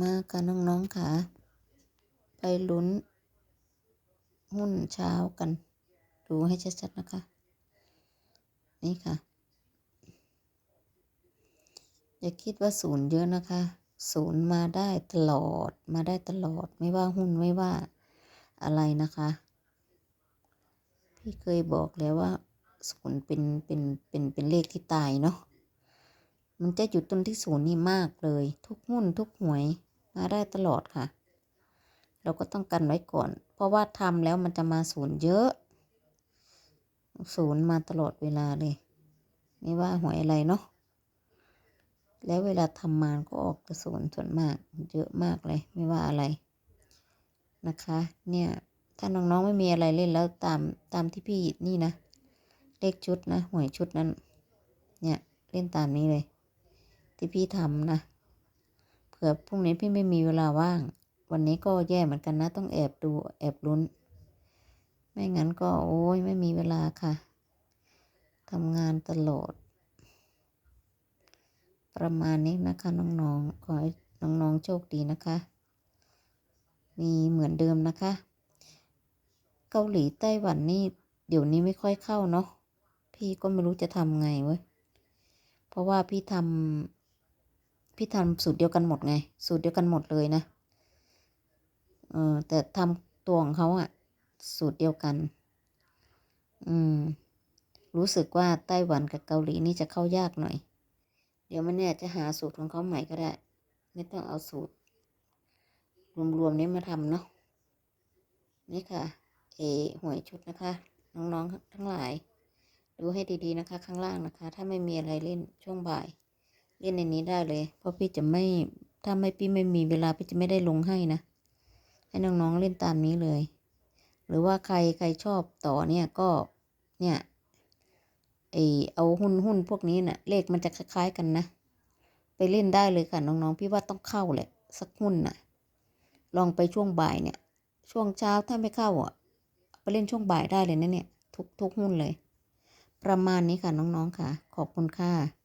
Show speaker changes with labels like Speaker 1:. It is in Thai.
Speaker 1: มาค่ะน้องๆค่ะ ไปลุ้น หุ้นเช้ากัน ดูให้ชัดๆนะคะ นี่ค่ะ อย่าคิดว่าศูนย์เยอะนะคะ ศูนย์มาได้ตลอดมาได้ตลอดไม่ว่าหุ้นไม่ว่าอะไรนะคะ พี่เคยบอกแล้วว่าศูนย์เป็นเป็นเป็นเป็นเลขที่ตายเนาะ มันจะอยู่ตรงที่ศูนย์นี่มากเลย ทุกหุ้นทุกหวยมาได้ตลอดค่ะ เราก็ต้องกันไว้ก่อน เพราะว่าทำแล้วมันจะมาศูนย์เยอะศูนย์มาตลอดเวลาเลย ไม่ว่าหวยอะไรเนาะแล้วเวลาทำมานก็ออกกระสุนส่วนมาก เยอะมากเลย ไม่ว่าอะไรนะคะ เนี่ยถ้าน้องๆไม่มีอะไรเล่นแล้วตามตามที่พี่นี่นะ เลขชุดนะหวยชุดนั้น เนี่ยเล่นตามนี้เลย ที่พี่ทำนะเผื่อพรุ่งนี้พี่ไม่มีเวลาว่าง วันนี้ก็แย่เหมือนกันนะ ต้องแอบดูแอบลุ้น ไม่งั้นก็โอ้ยไม่มีเวลาค่ะทำงานตลอด ประมาณนี้นะคะน้องๆขอให้น้องๆโชคดีนะคะ มีเหมือนเดิมนะคะ เกาหลีไต้หวันนี่เดี๋ยวนี้ไม่ค่อยเข้าเนาะพี่ก็ไม่รู้จะทำไงเว้ย เพราะว่าพี่ทำ พี่ทำสูตรเดียวกันหมดไง สูตรเดียวกันหมดเลยนะ เออแต่ทำตัวของเขาอะสูตรเดียวกัน อืม รู้สึกว่าไต้หวันกับเกาหลีนี่จะเข้ายากหน่อย เดี๋ยวมันเนี่ยจะหาสูตรของเขาใหม่ก็ได้ ไม่ต้องเอาสูตร รวมๆนี้มาทำเนาะ นี่ค่ะ เอหวยชุดนะคะ น้องๆทั้งหลาย ดูให้ดีๆนะคะ ข้างล่างนะคะ ถ้าไม่มีอะไรเล่นช่วงบ่าย เล่นในนี้ได้เลย เพราะพี่จะไม่ถ้าไม่พี่ไม่มีเวลาพี่จะไม่ได้ลงให้นะ ให้น้องๆเล่นตามนี้เลย หรือว่าใครใครชอบต่อเนี่ยก็เนี่ยไอเอาหุ้นหุ้นพวกนี้นะ่ะเลขมันจะคล้ายๆกันนะ ไปเล่นได้เลยค่ะน้องๆ พี่ว่าต้องเข้าแหละ สักหุ้นน่ะ ลองไปช่วงบ่ายเนี่ย ช่วงเช้าถ้าไม่เข้าอะไปเล่นช่วงบ่ายได้เลยนะเนี่ย ทุกทุกหุ้นเลย ประมาณนี้ค่ะน้องๆค่ะ ขอบคุณค่ะ